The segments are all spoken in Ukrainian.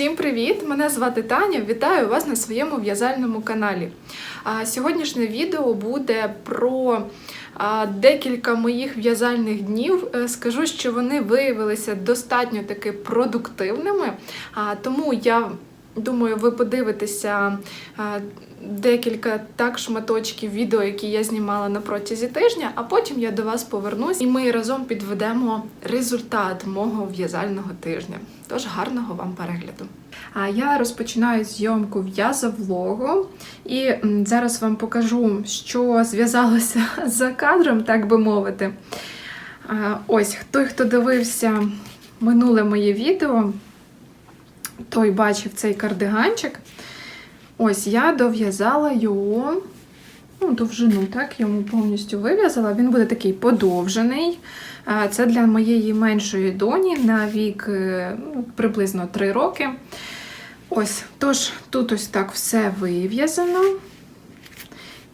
Всім привіт! Мене звати Таня. Вітаю вас на своєму в'язальному каналі. Сьогоднішнє відео буде про декілька моїх в'язальних днів. Е, Скажу, що вони виявилися достатньо таки продуктивними, тому я думаю, ви подивитеся декілька так шматочків відео, які я знімала на протязі тижня, а потім я до вас повернусь і ми разом підведемо результат мого в'язального тижня. Тож гарного вам перегляду. Я розпочинаю зйомку в'язовлогу і зараз вам покажу, що зв'язалося за кадром, так би мовити. Ось той, хто дивився минуле моє відео, той бачив цей кардиганчик. Ось я дов'язала його ну, довжину, так, йому повністю вив'язала. Він буде такий подовжений. Це для моєї меншої доні на вік е, ну, приблизно 3 роки. Ось, тож тут ось так все вив'язано.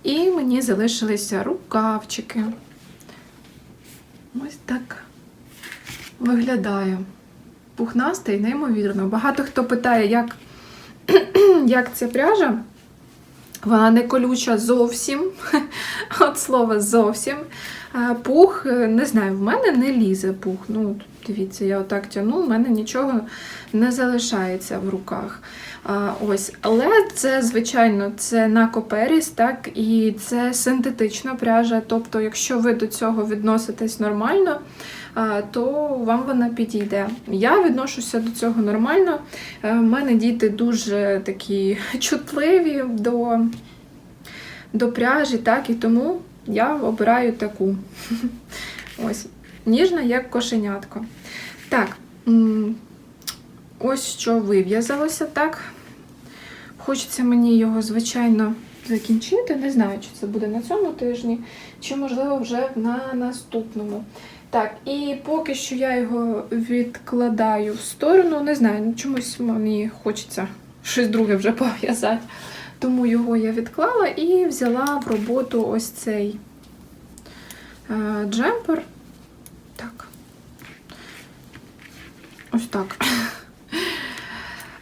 І мені залишилися рукавчики. Ось так виглядає. Пухнастий, неймовірно. Багато хто питає, як, як ця пряжа. Вона не колюча зовсім. От слова зовсім. Пух, е, не знаю, в мене не лізе пух. Ну, дивіться, я отак тягну, в мене нічого не залишається в руках. Ось. Але це, звичайно, це на коперіс, так, і це синтетична пряжа. Тобто, якщо ви до цього відноситесь нормально, то вам вона підійде. Я відношуся до цього нормально. У мене діти дуже такі чутливі до, до пряжі, так, і тому я обираю таку. Ось, ніжна, як кошенятко. Так, ось що вив'язалося, так. Хочеться мені його, звичайно, закінчити. Не знаю, чи це буде на цьому тижні, чи, можливо, вже на наступному. Так, і поки що я його відкладаю в сторону. Не знаю, ну, чомусь мені хочеться щось друге вже пов'язати. Тому його я відклала і взяла в роботу ось цей е, джемпер. Так. Ось так.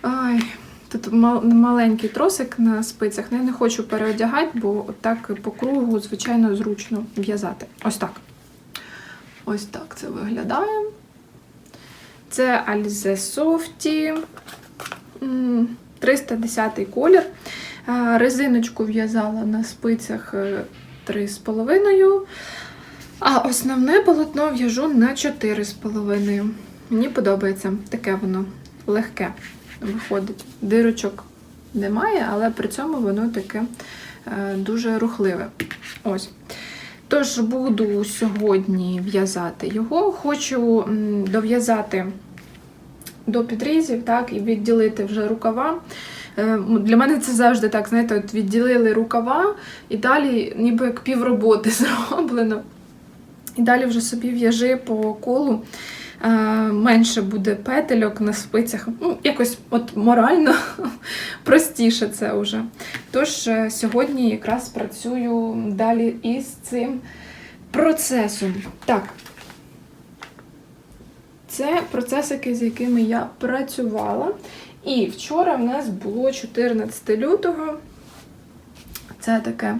Ай, тут маленький тросик на спицях. Я не хочу переодягати, бо так по кругу, звичайно, зручно в'язати. Ось так. Ось так це виглядає. Це Alize Softy. м, 310 колір. Резиночку в'язала на спицях е, 3,5. А основне полотно в'яжу на 4,5. Мені подобається таке воно легке виходить. Дирочок немає, але при цьому воно таке е, дуже рухливе. Ось. Тож буду сьогодні в'язати його. Хочу дов'язати до підрізів, так, і відділити вже рукава. Е, Для мене це завжди так, знаєте, от відділили рукава, і далі ніби як півроботи зроблено. І далі вже собі в'яжи по колу. Е, Менше буде петельок на спицях. Ну, якось от морально простіше це вже. Тож е, сьогодні якраз працюю далі із цим процесом. Так. Це процесики, з якими я працювала. І вчора в нас було 14 лютого. Це таке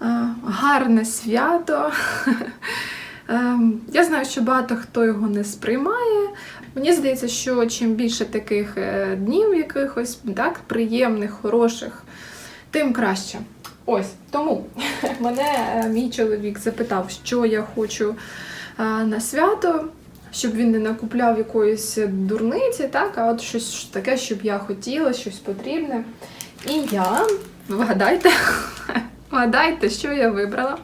а, гарне свято. Ем, Я знаю, що багато хто його не сприймає. Мені здається, що чим більше таких е, днів якихось, так, приємних, хороших, тим краще. Ось тому мене е, мій чоловік запитав, що я хочу е, на свято, щоб він не накупляв якоїсь дурниці, так, а от щось таке, щоб я хотіла, щось потрібне. І я, вгадайте, вгадайте, що я вибрала.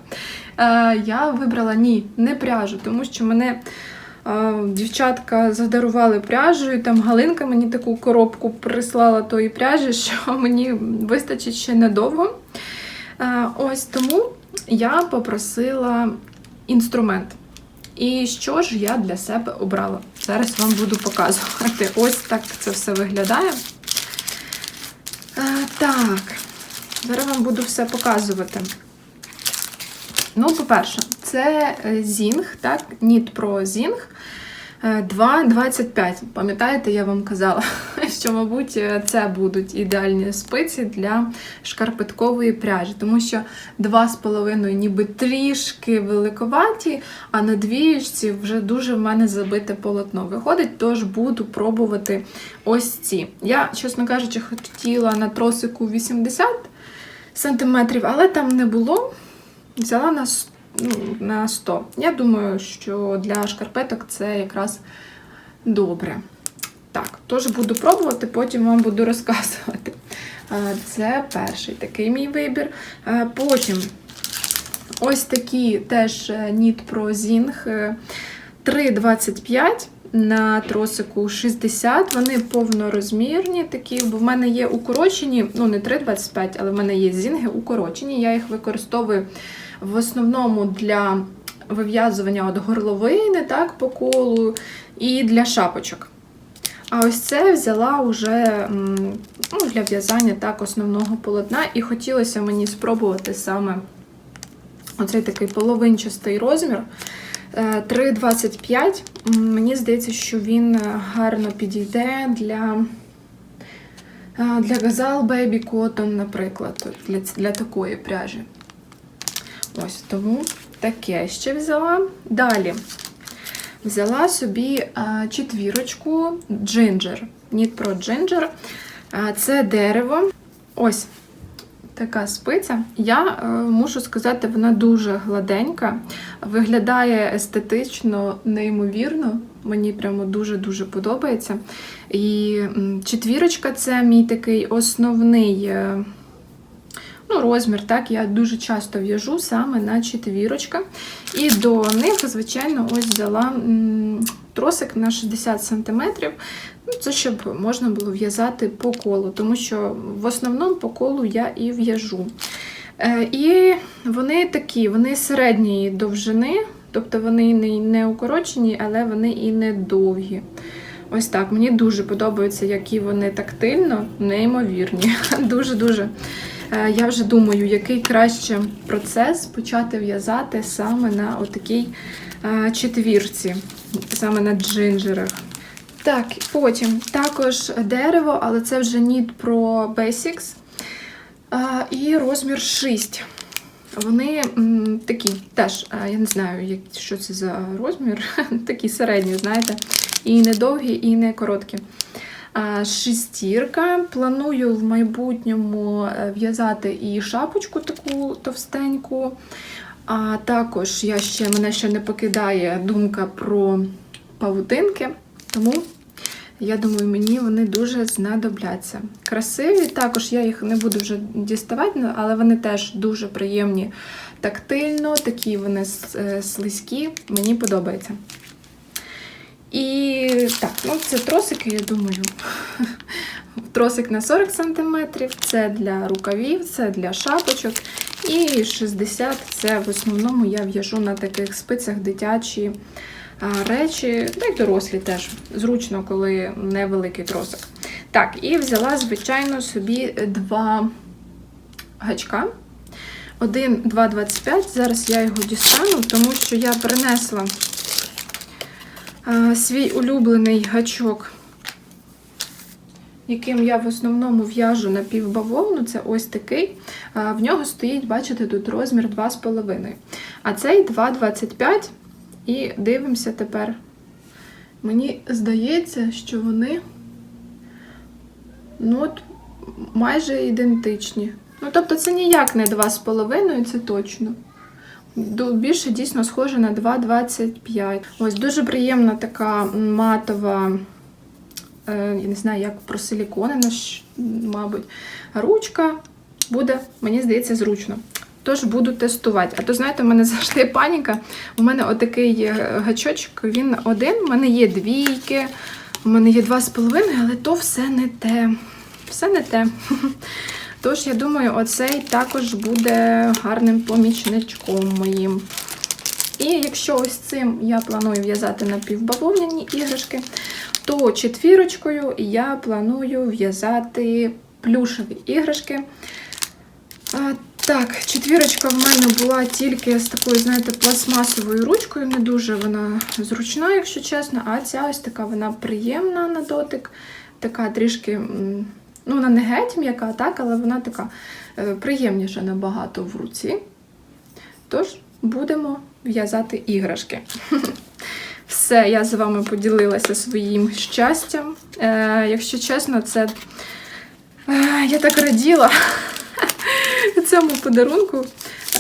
Е, я вибрала ні, не пряжу, тому що мене е, дівчатка задарували пряжею. Там Галинка мені таку коробку прислала тої пряжі, що мені вистачить ще недовго. Е, ось тому я попросила інструмент. І що ж я для себе обрала? Зараз вам буду показувати. Ось так це все виглядає. Так, зараз вам буду все показувати. Ну, по-перше, це е, Зінг, так, Knit Pro Zing. Е, 2,25. Пам'ятаєте, я вам казала, що, мабуть, е, це будуть ідеальні спиці для шкарпеткової пряжі, тому що 2,5 ніби трішки великоваті, а на двієчці вже дуже в мене забите полотно виходить, тож буду пробувати ось ці. Я, чесно кажучи, хотіла на тросику 80 сантиметрів, але там не було. Взяла на, ну, на 100. Я думаю, що для шкарпеток це якраз добре. Так, тож буду пробувати, потім вам буду розказувати. Е, Це перший такий мій вибір. Е, Потім ось такі теж Pro е, 3,25 на тросику 60. Вони повнорозмірні такі, бо в мене є укорочені, ну не 3,25, але в мене є зінги укорочені. Я їх використовую в основному для вив'язування от горловини, так, по колу, і для шапочок. А ось це взяла вже ну, для в'язання так, основного полотна, і хотілося мені спробувати саме оцей такий половинчастий розмір. Е, 3,25. Мені здається, що він е, гарно підійде для, е, для Gazal Baby Cotton, наприклад, для, для такої пряжі. Ось тому таке ще взяла. Далі взяла собі е, четвірочку. Knit Pro Ginger. Е, Це дерево. Ось така спиця. Я е, мушу сказати, вона дуже гладенька, виглядає естетично, неймовірно. Мені прямо дуже-дуже подобається. І четвірочка це мій такий основний. Ну, розмір, так, я дуже часто в'яжу саме на четвірочка. І до них, звичайно, ось взяла тросик на 60 см. Ну, це щоб можна було в'язати по колу, тому що в основному по колу я і в'яжу. Е, і вони такі, вони середньої довжини, тобто вони не укорочені, але вони і не довгі. Ось так. Мені дуже подобається, які вони тактильно, неймовірні. Дуже-дуже. Е, Я вже думаю, який краще процес почати в'язати саме на отакій е, четвірці, саме на джинджерах. Так, потім також дерево, але це вже Knit Pro Basics. І розмір 6. Вони такі теж, я не знаю, що це за розмір. такі середні, знаєте, і не довгі, і не короткі. Шестірка. Планую в майбутньому е, в'язати і шапочку таку товстеньку. А також я ще, мене ще не покидає думка про павутинки. Тому я думаю, мені вони дуже знадобляться. Красиві, також я їх не буду вже діставати, ну, але вони теж дуже приємні тактильно, такі вони е, слизькі, мені подобається. І так, ну це тросики, я думаю. Тросик на 40 см, це для рукавів, це для шапочок. І 60 це в основному я в'яжу на таких спицях дитячі речі, та й дорослі теж. Зручно, коли невеликий тросик. Так, і взяла, звичайно, собі два гачка. Один 2,25. Зараз я його дістану, тому що я принесла свій улюблений гачок, яким я в основному в'яжу на півбавовну. Це ось такий. В нього стоїть, бачите, тут розмір 2,5. А цей 2,25. І дивимося тепер. Мені здається, що вони ну, от, майже ідентичні. Ну, тобто, це ніяк не 2,5, це точно. Більше дійсно схоже на 2,25. Ось дуже приємна така матова, е, я не знаю, як просиліконена, щ- мабуть, ручка. Буде, мені здається, зручно. Тож буду тестувати. А то, знаєте, у мене завжди паніка. У мене отакий е, гачочок, він один, у мене є двійки, у мене є два з половиною, але то все не те. Все не те. Тож, я думаю, оцей також буде гарним помічничком моїм. І якщо ось цим я планую в'язати напівбавовняні іграшки, то четвірочкою я планую в'язати плюшеві іграшки. Так, четвірочка в мене була тільки з такою, знаєте, пластмасовою ручкою. Не дуже вона зручна, якщо чесно. А ця ось така вона приємна на дотик. Така трішки, ну, вона не геть м'яка, так, але вона така е, приємніша набагато в руці. Тож будемо в'язати іграшки. Все, я з вами поділилася своїм щастям. Е, якщо чесно, це е, я так раділа цьому подарунку.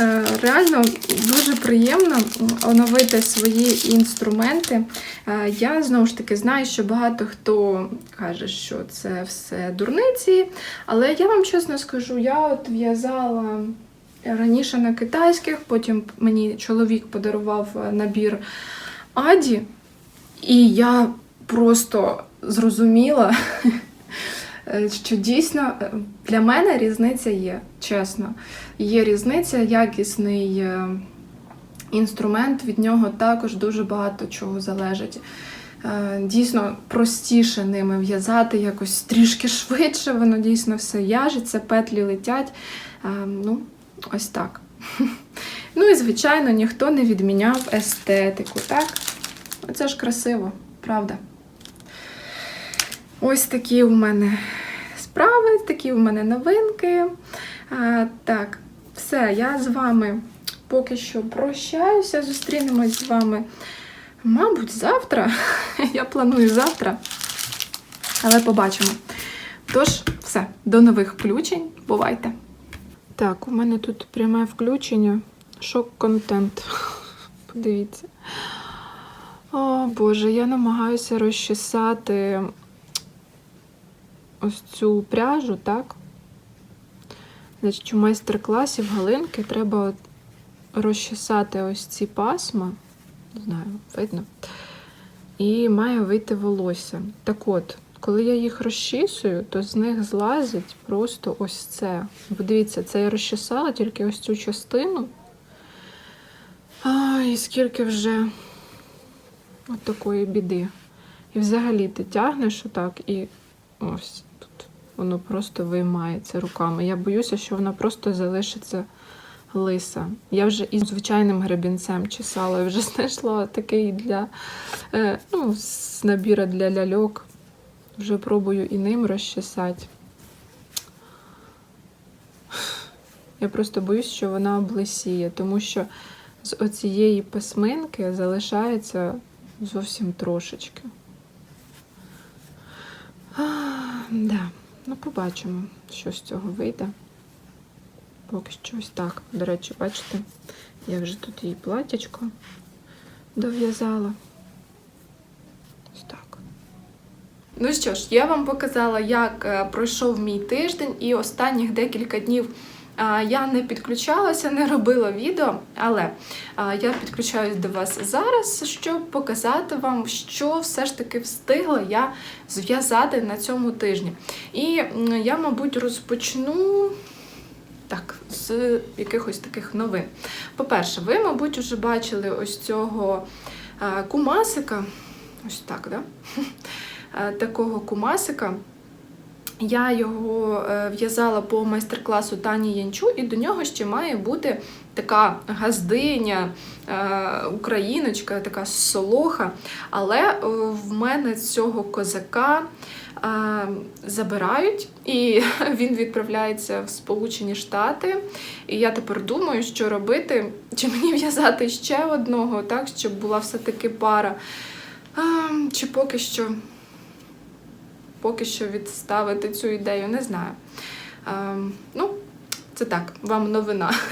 Е, реально дуже приємно оновити свої інструменти. Е, я знову ж таки знаю, що багато хто каже, що це все дурниці, але я вам чесно скажу, я от в'язала раніше на китайських, потім мені чоловік подарував е, набір Аді, і я просто зрозуміла, що дійсно е, для мене різниця є, чесно. Є різниця, якісний е, інструмент, від нього також дуже багато чого залежить. Е, Дійсно простіше ними в'язати, якось трішки швидше, воно дійсно все в'яжеться, петлі летять. Е, Ну, ось так. Ну і, звичайно, ніхто не відміняв естетику, так? Оце ж красиво, правда? Ось такі у мене справи, такі у мене новинки. А, так, все, я з вами поки що прощаюся. Зустрінемось з вами, мабуть, завтра. Я планую завтра, але побачимо. Тож, все, до нових включень. Бувайте! Так, у мене тут пряме включення. Шок-контент. Подивіться. О, Боже, я намагаюся розчесати ось цю пряжу, так? Значить, у майстер-класі в Галинки треба розчесати ось ці пасма. Не знаю, видно. І має вийти волосся. Так от, коли я їх розчісую, то з них злазить просто ось це. Бо дивіться, це я розчесала тільки ось цю частину. А, і скільки вже от такої біди. І взагалі ти тягнеш отак і ось воно просто виймається руками. Я боюся, що вона просто залишиться лиса. Я вже і звичайним гребінцем чесала, я вже знайшла такий для е, ну, з набіра для ляльок. Вже пробую і ним розчесати. Я просто боюсь, що вона облисіє, тому що з оцієї письменки залишається зовсім трошечки. Да. Ну, побачимо, що з цього вийде. Поки що ось так. До речі, бачите, я вже тут її платячко дов'язала. Ось так. Ну що ж, я вам показала, як е, пройшов мій тиждень, і останніх декілька днів я не підключалася, не робила відео, але я підключаюсь до вас зараз, щоб показати вам, що все ж таки встигла я зв'язати на цьому тижні. І я, мабуть, розпочну. Так, з якихось таких новин. По-перше, ви, мабуть, вже бачили ось цього кумасика. Ось так, да? Такого кумасика. Я його е, в'язала по майстер-класу Тані Янчу, і до нього ще має бути така газдиня, е, україночка, така солоха. Але е, в мене цього козака забирають, і він відправляється в Сполучені Штати. І я тепер думаю, що робити, чи мені в'язати ще одного, так, щоб була все-таки пара. Чи поки що поки що відставити цю ідею, не знаю. Ем, ну, це так, вам новина.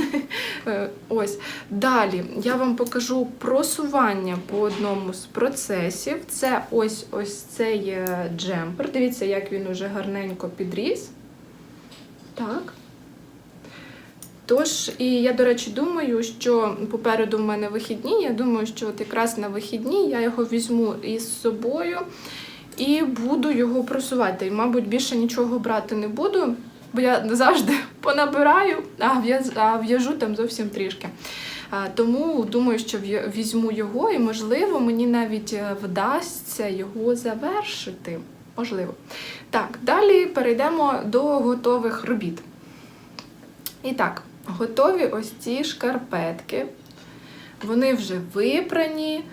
Е, Ось. Далі я вам покажу просування по одному з процесів. Це ось ось цей е, джемпер. Дивіться, як він уже гарненько підріс. Так. Тож, і я, до речі, думаю, що попереду в мене вихідні. Я думаю, що от якраз на вихідні я його візьму із собою і буду його просувати. І, мабуть, більше нічого брати не буду, бо я завжди понабираю, а в'яжу там зовсім трішки. Тому думаю, що візьму його, і, можливо, мені навіть е, вдасться його завершити. Можливо. Так, далі перейдемо до готових робіт. І так, готові ось ці шкарпетки. Вони вже випрані,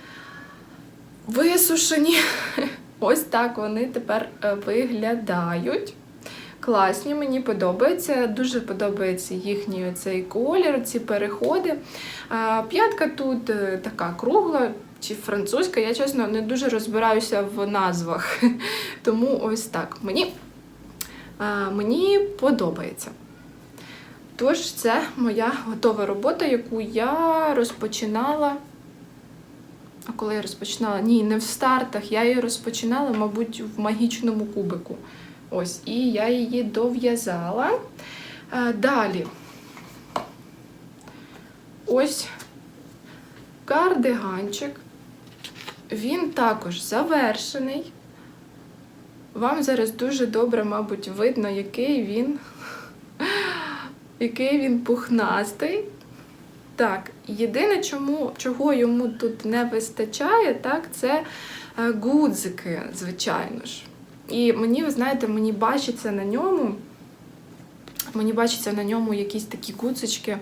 висушені. Ось так вони тепер е, виглядають. Класні, мені подобається. Дуже подобається їхній цей колір, ці переходи. П'ятка тут е, така кругла чи французька. Я чесно не дуже розбираюся в назвах. Тому ось так. Мені, мені подобається. Тож, це моя готова робота, яку я розпочинала. А коли я розпочинала? Ні, не в стартах. Я її розпочинала, мабуть, в магічному кубику. Ось, і я її дов'язала. А, Далі. Ось кардиганчик. Він також завершений. Вам зараз дуже добре, мабуть, видно, який він, який він пухнастий. Так, єдине, чому, чого йому тут не вистачає, так, це е, гудзики, звичайно ж. І мені, ви знаєте, мені бачиться на ньому, мені бачиться на ньому якісь такі гудзички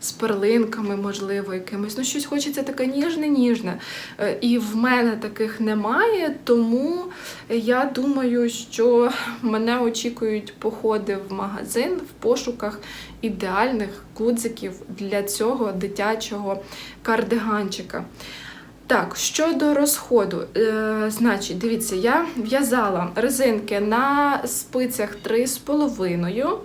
з перлинками, можливо, якимось. Ну, щось хочеться таке ніжне-ніжне. Е, І в мене таких немає, тому я думаю, що мене очікують походи в магазин в пошуках ідеальних гудзиків для цього дитячого кардиганчика. Так, щодо розходу, е, значить, дивіться, я в'язала резинки на спицях 3,5,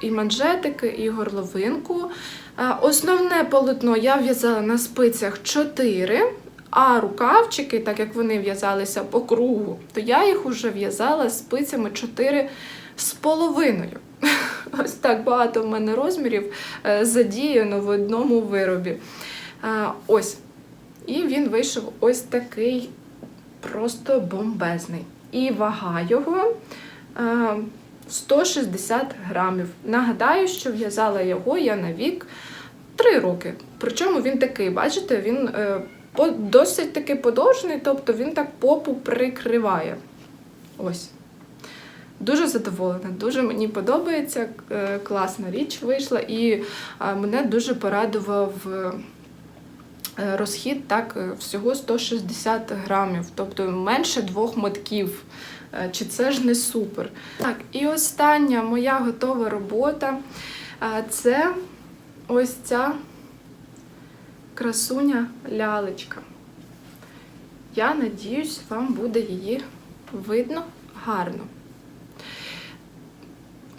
і манжетики, і горловинку. Е, Основне полотно я в'язала на спицях 4, а рукавчики, так як вони в'язалися по кругу, то я їх вже в'язала спицями 4 з половиною. Ось так багато в мене розмірів е, задіяно в одному виробі. Е, Ось. І він вийшов ось такий просто бомбезний. І вага його 160 грамів. Нагадаю, що в'язала його я на вік 3 роки. Причому він такий, бачите, він е, досить таки подовжений, тобто він так попу прикриває. Ось. Дуже задоволена, дуже мені подобається. е, Класна річ вийшла, і е, мене дуже порадував розхід так, всього 160 грамів, тобто менше двох мотків. Е, Чи це ж не супер? Так, і остання моя готова робота е, це ось ця красуня лялечка. Я надіюсь, вам буде її видно гарно.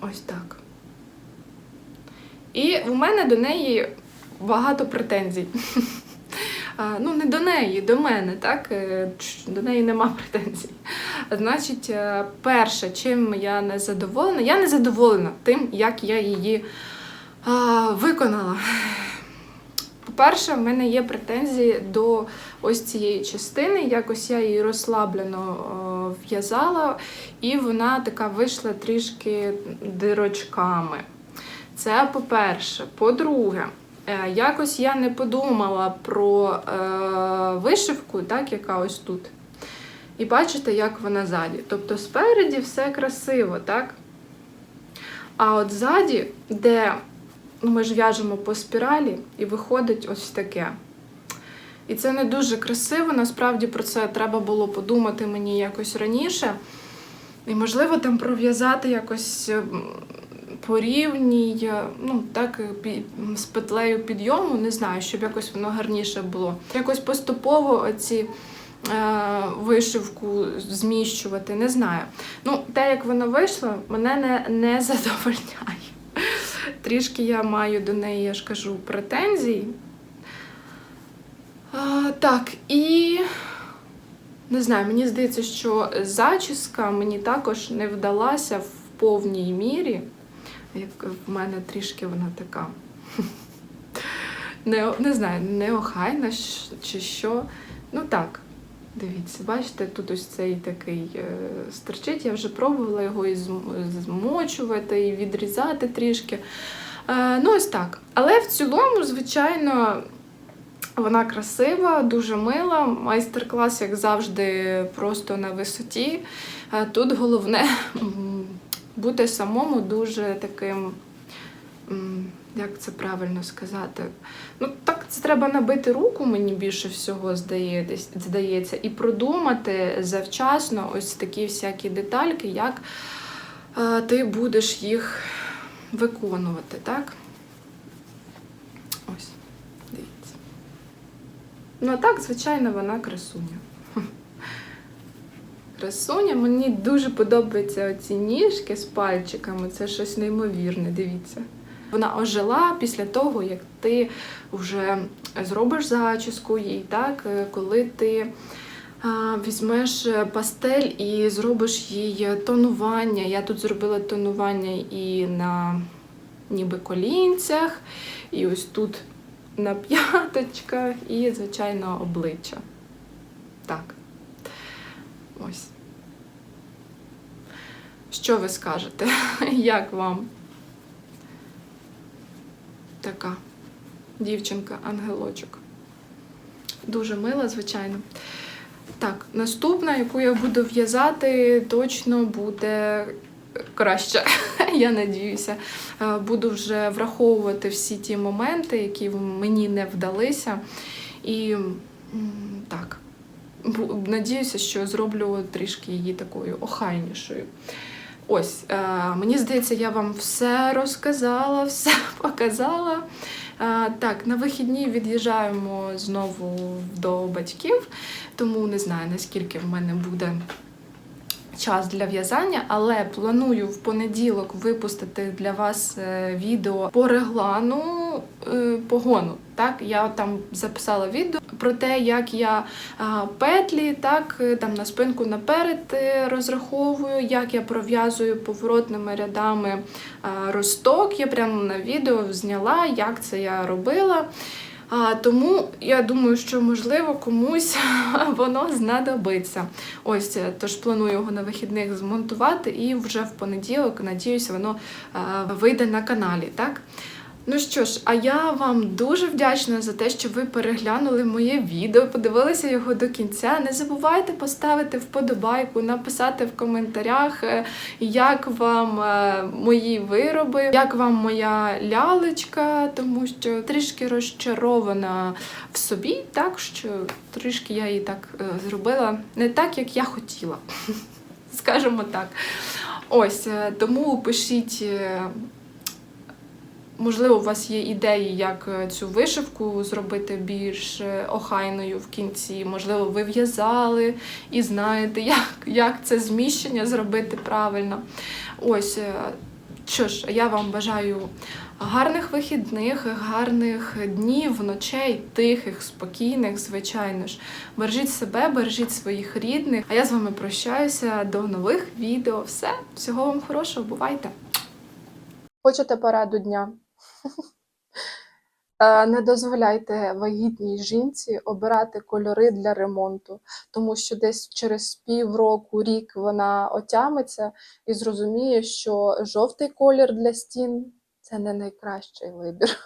Ось так. І у мене до неї багато претензій. Ну, не до неї, до мене, так? Е, До неї нема претензій. Значить, е, перше, чим я не задоволена, я не задоволена тим, як я її виконала. По-перше, в мене є претензії до ось цієї частини. Якось я її розслаблено в'язала, і вона така вийшла трішки дирочками. Це по-перше. По-друге, якось я не подумала про е, вишивку, так, яка ось тут. І бачите, як вона ззаді. Тобто спереді все красиво, так? А от ззаді, де ми ж в'яжемо по спіралі, і виходить ось таке. І це не дуже красиво. Насправді про це треба було подумати мені якось раніше. І, можливо, там пров'язати якось по рівній, е, ну, так, з петлею підйому, не знаю, щоб якось воно гарніше було. Якось поступово ці е, вишивку зміщувати, не знаю. Ну, те, як воно вийшло, мене не, не задовольняє. Трішки я маю до неї, я ж кажу, претензій. А, так, і не знаю, мені здається, що зачіска мені також не вдалася в повній мірі. Як в мене трішки вона така. Не, не знаю, неохайна чи що. Ну так, дивіться, бачите, тут ось цей такий е, стерчить. Я вже пробувала його і змочувати, і відрізати трішки. Е, ну, ось так. Але в цілому, звичайно, вона красива, дуже мила. Майстер-клас, як завжди, просто на висоті. Е, Тут головне бути самому дуже таким як це правильно сказати? Ну, так це треба набити руку, мені більше всього здається, і продумати завчасно ось такі всякі детальки, як е, ти будеш їх виконувати, так? Ось, дивіться. Ну, а так, звичайно, вона красуня. Красуня, мені дуже подобаються оці ніжки з пальчиками. Це щось неймовірне, дивіться. Вона ожила після того, як ти вже зробиш зачіску їй, так? Е, коли ти візьмеш пастель і зробиш їй тонування. Я тут зробила тонування і на ніби колінцях, і ось тут на п'яточках, і, звичайно, обличчя. Так. Ось. Що ви скажете? Як вам? Така дівчинка, ангелочок. Дуже мила, звичайно. Так, наступна, яку я буду в'язати, точно буде краще. Я надіюся. Е, Буду вже враховувати всі ті моменти, які мені не вдалися. І так, надіюся, що зроблю трішки її такою охайнішою. Ось, е, мені здається, я вам все розказала, все показала. Е, так, на вихідні від'їжджаємо знову до батьків, тому не знаю, наскільки в мене буде час для в'язання, але планую в понеділок випустити для вас е, відео по реглану погону. Так, я там записала відео про те, як я петлі, так е, там на спинку наперед е, розраховую, як я пров'язую поворотними рядами росток. Я прямо на відео зняла, як це я робила. А, тому я думаю, що можливо комусь воно знадобиться. Ось е, тож планую його на вихідних змонтувати, і вже в понеділок, надіюся, воно а, вийде на каналі. Так? Ну що ж, а я вам дуже вдячна за те, що ви переглянули моє відео, подивилися його до кінця. Не забувайте поставити вподобайку, написати в коментарях, е, як вам е, мої вироби, як вам моя лялечка, тому що трішки розчарована в собі, так що трішки я її так е, зробила не так, як я хотіла. Скажімо так. Ось тому пишіть. Можливо, у вас є ідеї, як е, цю вишивку зробити більш е, охайною в кінці. Можливо, ви в'язали і знаєте, як, як це зміщення зробити правильно. Ось е, що ж, я вам бажаю гарних вихідних, гарних днів, ночей, тихих, спокійних, звичайно ж. Бережіть себе, бережіть своїх рідних. А я з вами прощаюся до нових відео. Все, всього вам хорошого, бувайте! Хочете пораду дня? Е, Не дозволяйте вагітній жінці обирати кольори для ремонту, тому що десь через півроку, рік вона отямиться і зрозуміє, що жовтий колір для стін це не найкращий вибір.